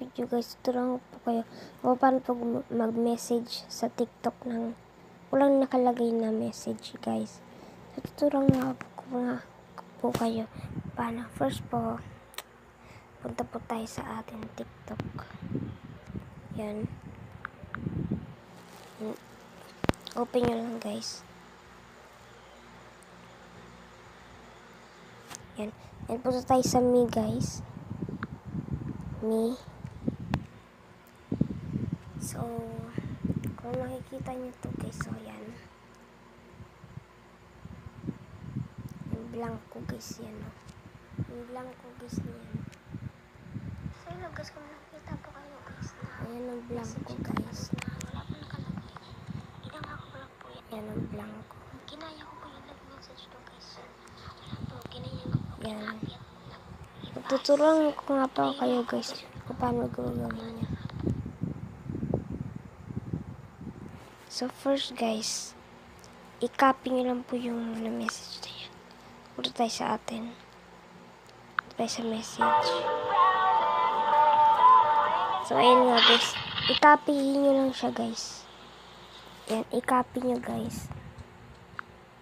video guys, tuturuan po kayo kung paano pag mag-message sa TikTok ng walang nakalagay na message guys. So, tuturuan nga po, nga po kayo paano. First po, punta po tayo sa ating TikTok. Yan. Open nyo lang guys. Yan. Yan punta tayo sa me guys. Me. So, kung makikita nyo to guys, so yan. Yung blanco guys yan. Oh. Yung blanco guys yan. So yun, guys, kung nakita po kayo, guys, na Ayan ang blanco guys. na wala po nakalagay. Ginawa ko lang po yan. Yan ang blanco. Ginaya ko po yung nag-message to, guys. Wala po, ginaya ko po. Yan. Tuturuan ko nga pa kayo guys kung paano gagawin So first guys, i-copy nyo lang po yung na-message na yan. Punta tayo sa atin. Punta tayo sa message. So ayun nga guys, i-copy nyo lang siya guys. Yan, i-copy nyo guys.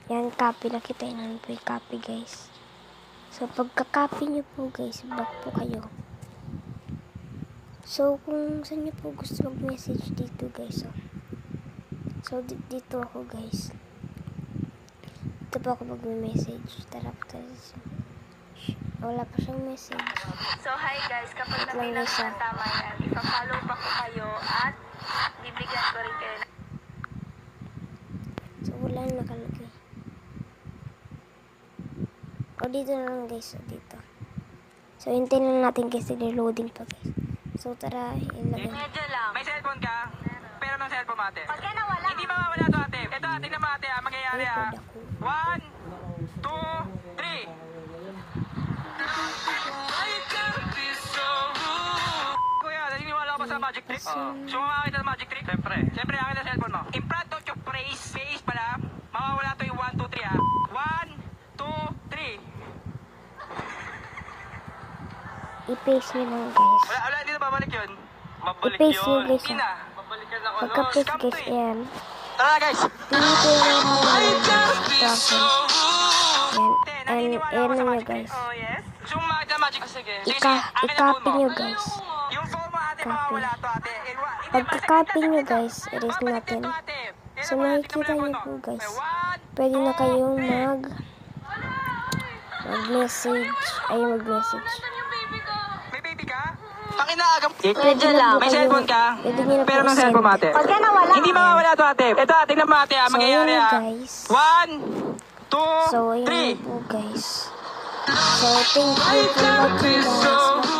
Yan, copy. Nakita yun naman po i-copy guys. So, pagka-copy nyo po guys, back po kayo. So, kung saan nyo po gusto mag-message dito guys, oh. So, di- dito ako guys. Dito po ako mag-message. Tara po tayo. Wala pa siyang message. So, hi guys. Kapag Wait lang, nabilang Lisa. na tama yan, ipa-follow pa ko kayo at bibigyan ko rin kayo ng So, wala na nakalagay. O, dito na lang guys. O, dito. So, hintayin na natin guys. Nag-loading pa guys. So, tara. Ilagay. Medyo lang. May cellphone ka? Pero ng cellphone mo ate. Pagka mawawala to ate. Ito ate, tingnan mo ate ah. Mangyayari ah. Record ako. One, two, three. Kuya, naniniwala ka ba sa magic trick? Oo. Sumama kita sa magic trick? Siyempre. Siyempre, akin ang cellphone mo. In front of your face, pala, mawawala to yung one, two, three ah. One, two, three. I-paste nyo lang guys. Wala, wala, hindi na babalik yun. Mabalik I-paste nyo guys. Hindi ah. na. Babalikan ako. Pagka-paste guys, to eh. ayan. Tara na guys. And, ayan na nyo guys. oh. Ika, i-copy nyo guys. Yung phone mo ate, Copy. mawawala to ate. Wa- hindi, Pagka-copy nyo guys, erase natin. So, makikita nyo po guys. Pwede na kayong mag mag-message. Ay, mag-message. May baby ka? Ang inaagam. Pwede na po May cellphone ka? Na Pero ng cellphone mo ate. Pagka nawala, Hindi mawawala to ate. Ito ate, tingnan mo ate ah. So, Mangyayari na ah. guys. One, two, So, three. na po guys. So, thank you for watching guys.